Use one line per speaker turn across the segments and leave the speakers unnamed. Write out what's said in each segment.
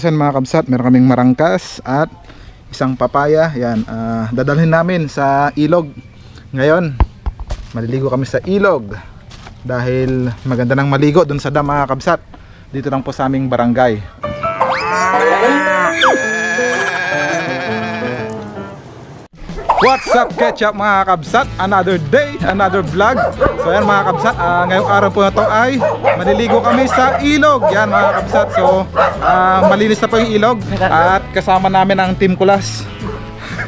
San mga kabsat, meron kaming marangkas at isang papaya. Yan, ah, dadalhin namin sa ilog. Ngayon, maliligo kami sa ilog. Dahil maganda nang maligo dun sa dam mga kabsat. Dito lang po sa aming barangay. What's up ketchup mga kabsat? Another day, another vlog. So yan mga kabsat, ah, ngayong araw po na to ay maliligo kami sa ilog. Yan mga kabsat. So ah, malinis na po yung ilog at kasama namin ang Team Kulas.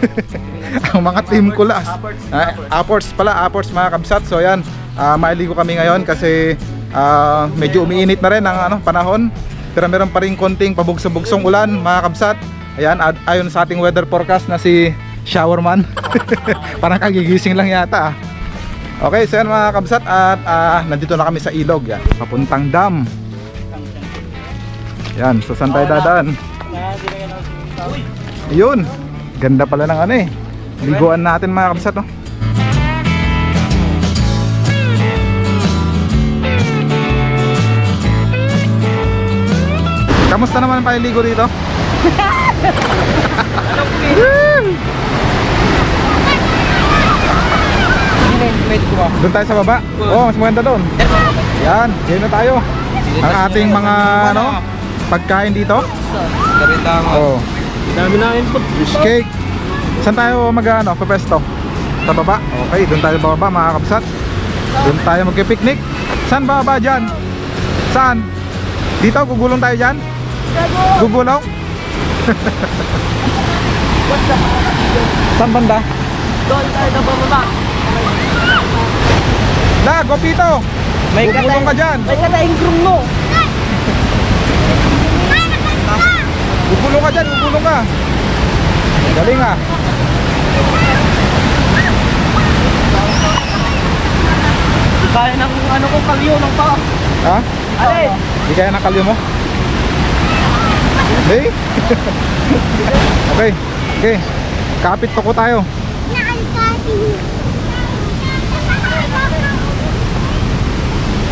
ang mga Team Kulas. Ah, Apports pala, Apports mga kabsat. So yan, ah, maliligo kami ngayon kasi ah, medyo umiinit na rin ang ano, panahon. Pero meron pa rin konting pabugsong-bugsong ulan mga kabsat. Ayan, ayon sa ating weather forecast na si Showerman. Parang kagigising lang yata ah. Okay, so yan mga kabsat at ah, nandito na kami sa ilog yan. Papuntang dam. Yan, so saan tayo dadaan? Yun. Ganda pala ng ano eh. Liguan natin mga kabsat oh. Kamusta naman ang paliligo dito? Doon tayo sa baba. Oo, oh, mas maganda doon. Yan, yan na tayo. Ang ating mga ano, pagkain dito. Oh,
Dami na input.
fish cake. Saan tayo mag ano, pepesto? Sa baba. Okay, doon tayo bababa mga kapsat. Doon tayo magki-picnic. Saan bababa diyan? Saan? Dito gugulong tayo diyan? Gugulong? Saan banda?
Doon tayo sa baba.
La, Gopito!
May
Gugulong ka dyan!
May kataing groom mo.
Gugulong ka dyan, gugulong ka. Galing ah.
Kaya ng ano ko kalyo ng pa.
Ha?
Ale.
Di kaya ng kalyo mo? Hey? okay. Okay. Kapit ko tayo.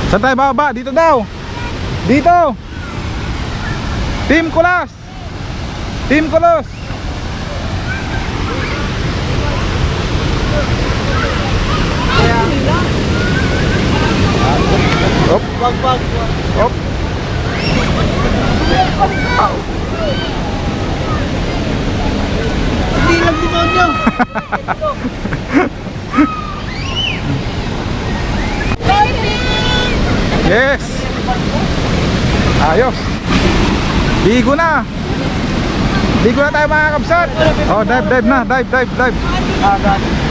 Saan tayo bababa? Dito daw. Dito. Team Kulas. Team Kulos. Op,
Wag wag.
op.
Hindi lang demonyo.
Yes. Ayos. Ligo na. Ligo na tayo mga kapsat. Oh, dive, dive na. Dive, dive, dive.
Agad.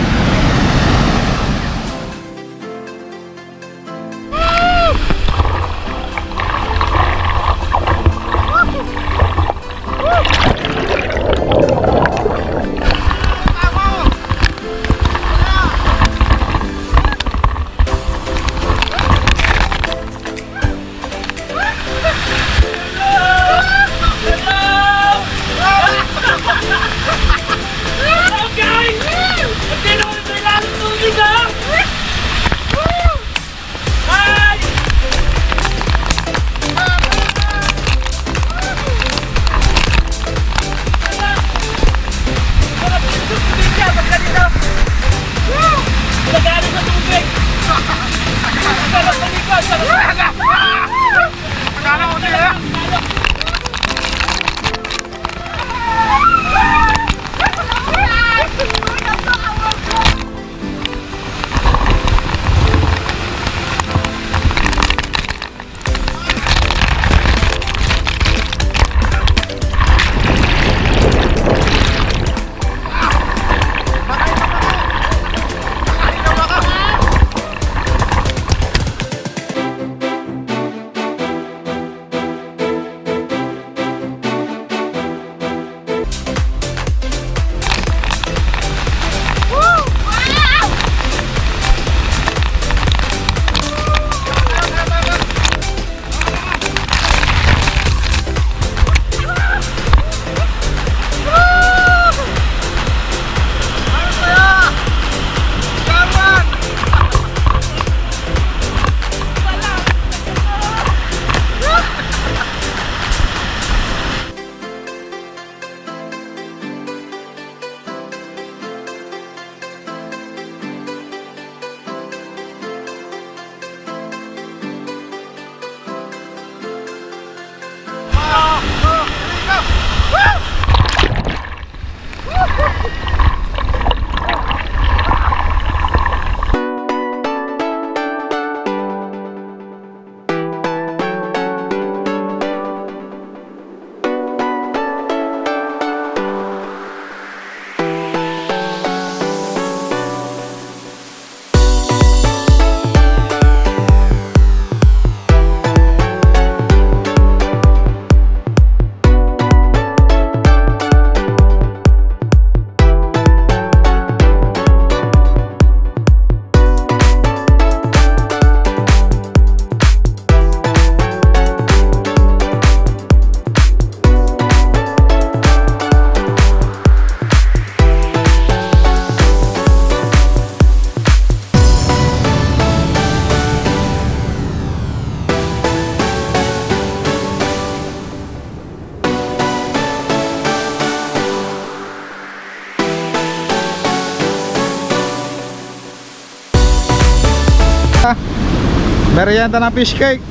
Merienda ng fish cake.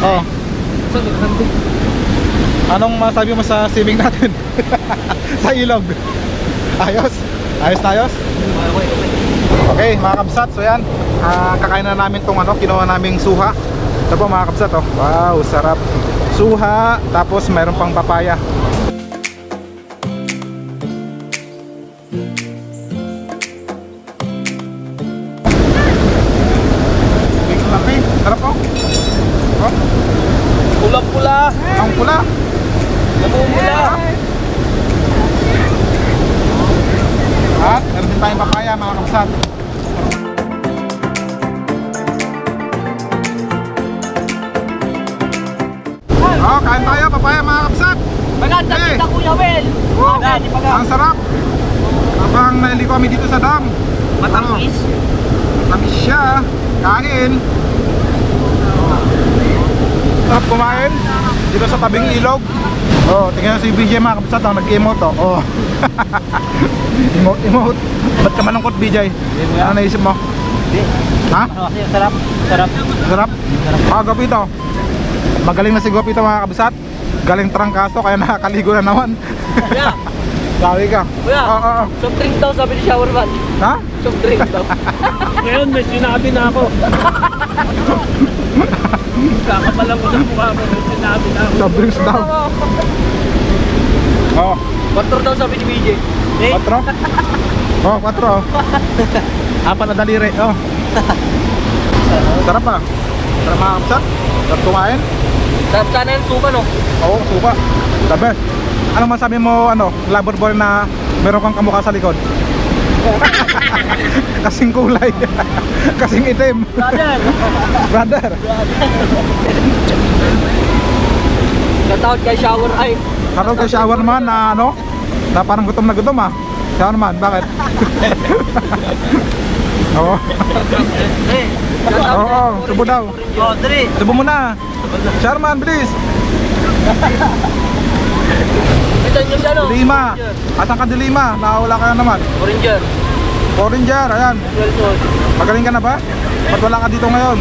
Oh. Anong masabi mo sa swimming natin? sa ilog. Ayos. Ayos na ayos. Okay, mga kabsat, so yan. Ah, kakain na namin tong ano, kinuha naming suha. Ito po mga kabsat, oh. Wow, sarap. Suha, tapos mayroon pang papaya.
Pulang-pula.
ang pula.
Namumula.
At meron din tayong papaya mga kabsat. Oh, kain tayo papaya mga kabsat.
Maganda
Eh.
kita Kuya Wel.
Ang sarap. Habang naili kami dito sa dam.
Matamis.
Tamis siya. Kain. Sarap kumain. Dito sa tabing ilog. Oh, tingnan si BJ mga kapsat, oh, nag-emote oh. Oh. emote, emote. Ba't ka malungkot BJ? Ano naisip mo? Ha?
Ano kasi sarap. Sarap.
Sarap? Ah, Gopito. Magaling na si Gopito mga kabsat. Galing trangkaso kaya nakakaligo na naman.
Kuya.
Sabi ka.
Kuya.
Oo, oo.
Soft drink daw sabi ni Shower Man.
Ha?
Soft drink daw.
Ngayon may sinabi na ako. Kakapalang ko sa mukha mo, may sinabi na ako.
Soft drinks daw. Oh,
Motor daw sabi ni BJ. Eh,
Quatro? Oh, quatro. Apat na daliri. Oh. Sarap pa. Sarap mga kapsat. Sarap kumain.
sarap sana yung suka no.
Oo, suka. The best. Ano masabi mo, ano, lover boy na meron kang kamukha sa likod? Kasing kulay. Kasing itim.
Brother.
Brother.
Natawag kay Shower ay.
Karoon kay shower naman na ano, na parang gutom na gutom ah. Shower naman, bakit? Oo. Oo, oo, subo daw.
Oh.
Subo mo na. Sharman,
Ito yung ano.
Lima. Atang ka di lima. Nakawala ka na naman.
Oranger.
Oranger, ayan. Magaling ka na ba? Ba't wala ka dito ngayon?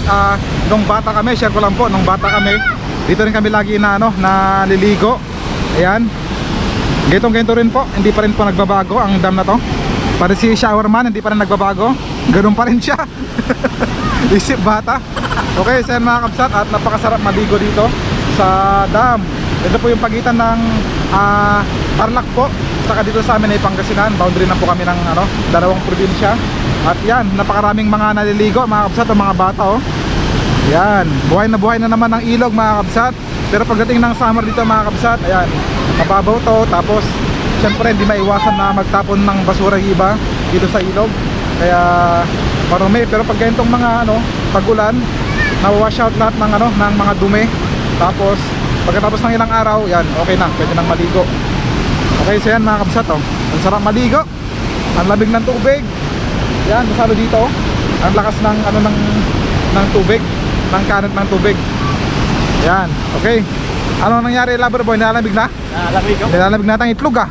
Chat, ah, nung bata kami, share ko lang po, nung bata kami, dito rin kami lagi na ano, na liligo. Ayan. Gitong ganito rin po, hindi pa rin po nagbabago ang dam na to. Para si showerman, hindi pa rin nagbabago. Ganun pa rin siya. Isip bata. Okay, so mga kabsat at napakasarap maligo dito sa dam. Ito po yung pagitan ng ah, Tarlac po saka dito sa amin ay Pangasinan. Boundary na po kami ng ano, dalawang probinsya. At yan, napakaraming mga naliligo mga kabsat o mga bata oh. Yan, buhay na buhay na naman ang ilog mga kabsat. Pero pagdating ng summer dito mga kabsat, ayan, mababaw to. Tapos, syempre hindi maiwasan na magtapon ng basura iba dito sa ilog. Kaya, marumi. Pero pag ganitong mga ano, pag-ulan, nawawash out lahat ng ano, ng mga dumi. Tapos, pagkatapos ng ilang araw, yan, okay na, pwede nang maligo. Okay, so yan mga kabsat, oh. Ang sarap maligo. Ang lamig ng tubig. Yan, masalo dito. oh. Ang lakas ng ano ng ng tubig, ng current ng tubig. Yan, okay. Ano nangyari, lover boy? Nilalamig na?
Nalamig ako.
Nilalamig na tayong itlog ah.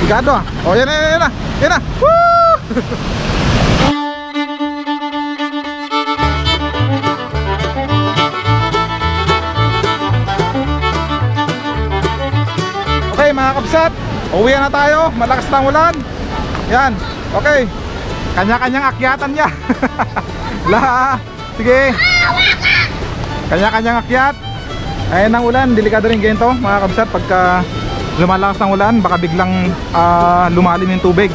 Igado ah. Oh, yan na, yan na. Yan na. Woo! Okay mga kabsat, uwi na tayo. Malakas na ulan. Yan, okay. Kanya-kanyang akyatan niya. La, sige. Kanya-kanyang akyat. Ayan ang ulan, delikado rin ganito mga kabsat pagka lumalakas ng ulan, baka biglang ah, lumalim yung tubig.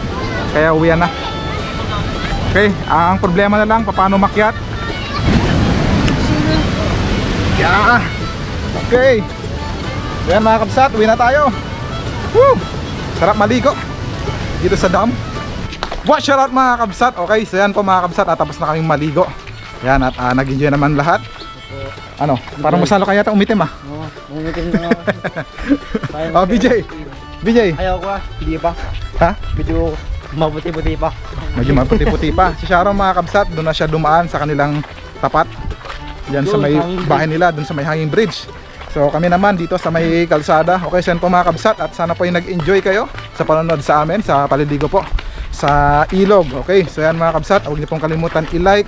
Kaya uwian na. Okay, ang problema na lang paano makyat. Yeah. Okay. So yan mga kabsat, uwi na tayo. Woo! Sarap maligo dito sa dam. Watch shout out mga kabsat. Okay, so yan po mga kabsat, at tapos na kaming maligo. Yan at uh, nag-enjoy naman lahat. Ano, parang masalo kaya yata umitim ah.
Oo, umitim na
Oh, BJ. BJ.
Ayaw ko ah, hindi pa.
Ha?
Medyo mabuti-buti pa.
Medyo maputi-puti pa. Si Sharon mga kabsat, doon na siya dumaan sa kanilang tapat. Diyan sa may bahay nila, doon sa may hanging bridge. So kami naman dito sa may kalsada. Okay, so yan po mga kabsat at sana po ay nag-enjoy kayo sa panonood sa amin, sa paliligo po sa ilog. Okay, so yan mga kabsat, huwag niyo pong kalimutan i-like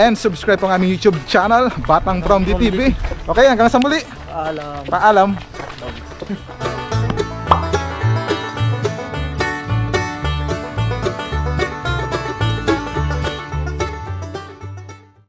and subscribe ang aming YouTube channel, Batang From DTV. Okay, hanggang sa muli.
Alam.
Paalam.